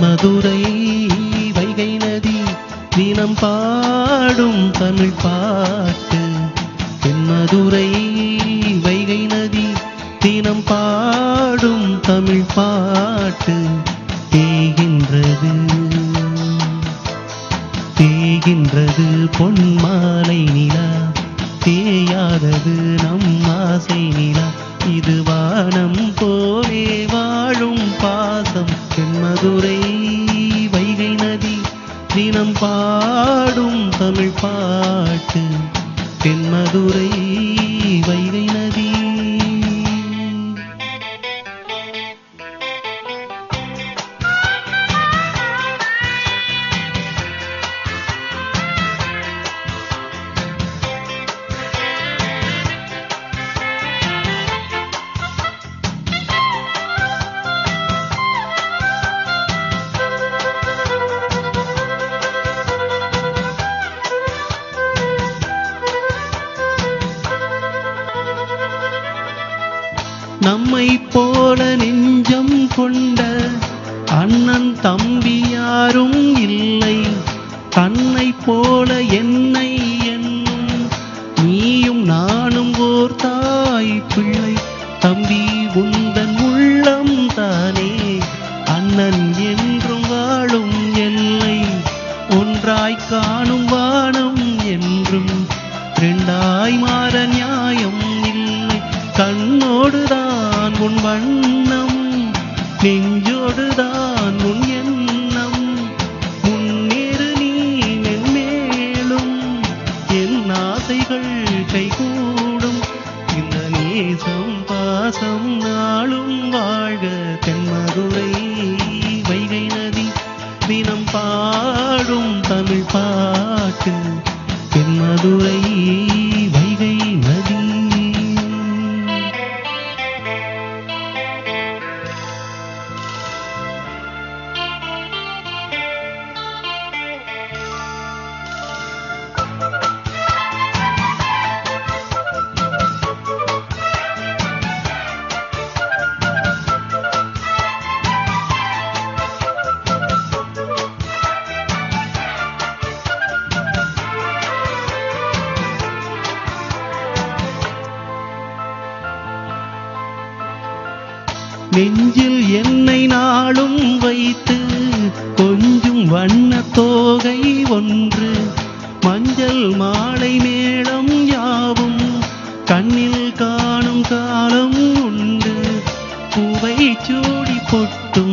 மதுரை வைகை நதி தினம் பாடும் தமிழ் பாட்டு. தென்மதுரை வைகை பாட்டு தேகின்றது தேகின்றது பொன்மாலை நிலா தேயாதது நம் ஆசை நிலா. இது வானம் போலே வாழும் பாசம். தென்மதுரை வைகை நதி தினம் பாடும் தமிழ் பாட்டு. தென்மதுரை நம்மை போல நெஞ்சம் கொண்ட அண்ணன் தம்பி யாரும் இல்லை. தன்னை போல என் நெஞ்சோடுதான் உன் எண்ணம். முன்னேறு நீ மென்மேலும் என் ஆசைகள் கைகூடும். இந்த நேசம் பாசம் நாளும் வாழ்க. தென்மதுரை வைகை நதி தினம் பாடும் தமிழ் பாட்டு. தென்மதுரை நெஞ்சில் என்னை நாளும் வைத்து கொஞ்சம் வண்ண தோகை ஒன்று. மஞ்சள் மாலை மேளம் யாவும் கண்ணில் காணும் காலம் உண்டு. பூவை சூடி பொட்டு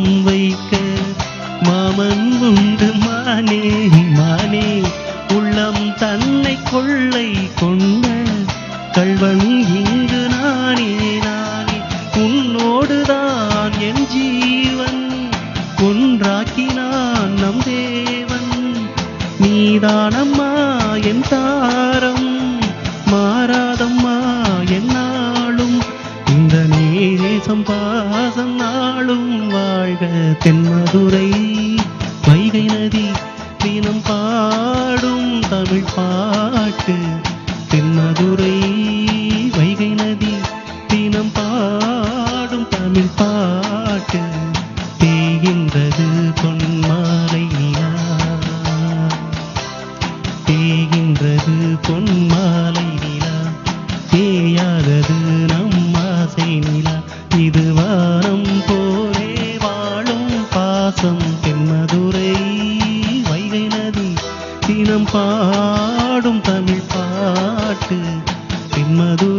தேவன் நீதானம்மா என் தாரம். மாறாதம்மா என்னாலும் இந்த நேசம் பாசம் நாளும். வாழ்க தென்மதுரை வைகை நதி தினம் பாடும் தமிழ் பாட்டு தென்மதுரை. அணையாதது நம் ஆசை நிலா. இது வானம் போலே வாழும் பாசம் தென்மதுரை. வைகை நதி தினம் பாடும் தமிழ் பாட்டு தென்மதுரை.